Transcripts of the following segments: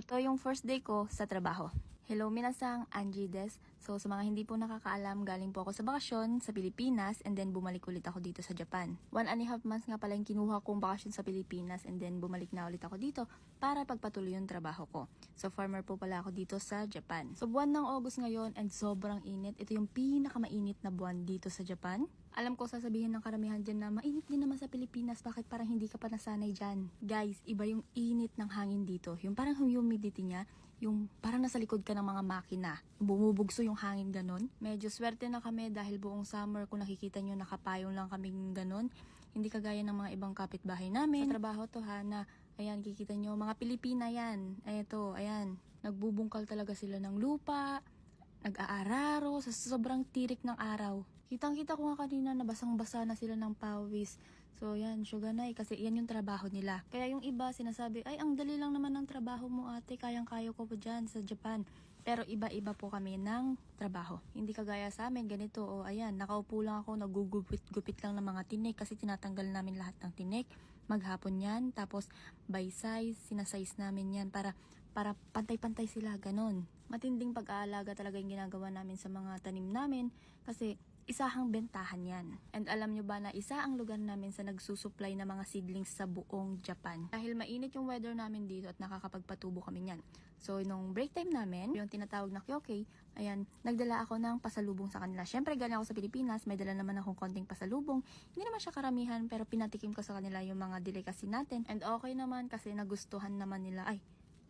Ito yung first day ko sa trabaho. Hello, minasang Angie des. So, sa mga hindi po nakakaalam, galing po ako sa bakasyon sa Pilipinas and then bumalik ulit ako dito sa Japan. One and a half months nga pala yung kinuha kong bakasyon sa Pilipinas and then bumalik na ulit ako dito para pagpatuloy yung trabaho ko. So, farmer po pala ako dito sa Japan. So, buwan ng August ngayon and sobrang init. Ito yung pinakamainit na buwan dito sa Japan. Alam ko sasabihin ng karamihan dyan na mainit din naman sa Pilipinas, bakit parang hindi ka pa nasanay dyan? Guys, iba yung init ng hangin dito. Yung parang humidity niya, yung parang nasa likod ka ng mga makina. Bumubugso yung hangin ganon. Medyo swerte na kami dahil buong summer kung nakikita nyo nakapayong lang kaming ganon. Hindi kagaya ng mga ibang kapitbahay namin. Sa trabaho to ha na ayan kikita nyo mga Pilipina yan. Eto, ayan. Nagbubungkal talaga sila ng lupa nag-aararo sa sobrang tirik ng araw. Kitang-kita ko nga kanina na basang-basa na sila ng pawis. So yan, syuganay, kasi yan yung trabaho nila. Kaya yung iba sinasabi, ay ang dali lang naman ng trabaho mo ate, kayang-kaya ko po dyan sa Japan. Pero iba-iba po kami ng trabaho. Hindi kagaya sa amin, ganito, o ayan, nakaupo lang ako, nagugupit-gupit lang ng mga tinik kasi tinatanggal namin lahat ng tinik. Maghapon yan, tapos by size, sinasize namin yan para para pantay-pantay sila, ganon. Matinding pag-aalaga talaga yung ginagawa namin sa mga tanim namin kasi isahang bentahan yan. And alam nyo ba na isa ang lugar namin sa nagsusupply ng mga seedlings sa buong Japan. Dahil mainit yung weather namin dito at nakakapagpatubo kami niyan. So, nung break time namin, yung tinatawag na kyoke, ayan, nagdala ako ng pasalubong sa kanila. Siyempre, galing ako sa Pilipinas, may dala naman akong konting pasalubong. Hindi naman siya karamihan, pero pinatikim ko sa kanila yung mga delicacy natin. And okay naman kasi nagustuhan naman nila, ay,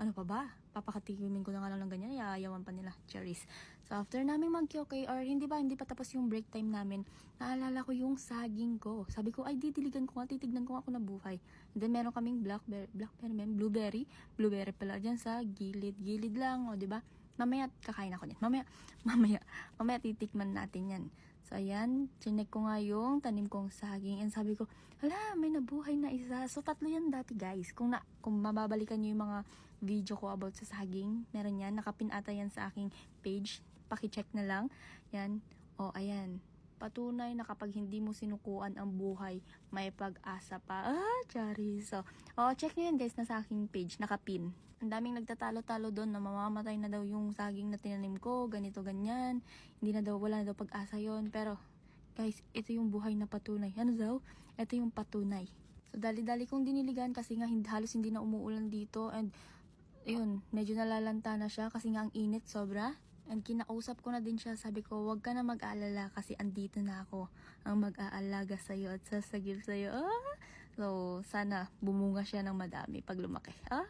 ano pa ba? Papakatikimin ko na nga lang ng ganyan, iayawan pa nila, cherries. So, after namin mag okay or hindi ba, hindi pa tapos yung break time namin, naalala ko yung saging ko. Sabi ko, ay, didiligan ko nga, titignan ko nga ako na buhay. And then, meron kaming blackberry, blackberry, man, blueberry, blueberry pala dyan sa gilid, gilid lang, o, di ba? Mamaya, kakain ako niyan. Mamaya, mamaya, mamaya titikman natin yan. So, ayan, chinek ko nga yung tanim kong saging. And sabi ko, hala, may nabuhay na isa. So, tatlo yan dati, guys. Kung, na, kung mababalikan nyo yung mga video ko about sa saging, meron yan. Nakapin ata yan sa aking page. Pakicheck na lang. Yan. O, ayan. Patunay na kapag hindi mo sinukuan ang buhay, may pag-asa pa. Ah, Chari. So, oh, check nyo yan guys na sa aking page, nakapin. Ang daming nagtatalo-talo doon na mamamatay na daw yung saging na tinanim ko, ganito, ganyan. Hindi na daw, wala na daw pag-asa yon Pero, guys, ito yung buhay na patunay. Ano daw? Ito yung patunay. So, dali-dali kong diniligan kasi nga halos hindi na umuulan dito and yun, medyo nalalanta na siya kasi nga ang init sobra. And kinausap ko na din siya, sabi ko, huwag ka na mag-aalala kasi andito na ako ang mag-aalaga sa'yo at sasagip sa'yo. Ah! So, sana bumunga siya ng madami pag lumaki. Ah!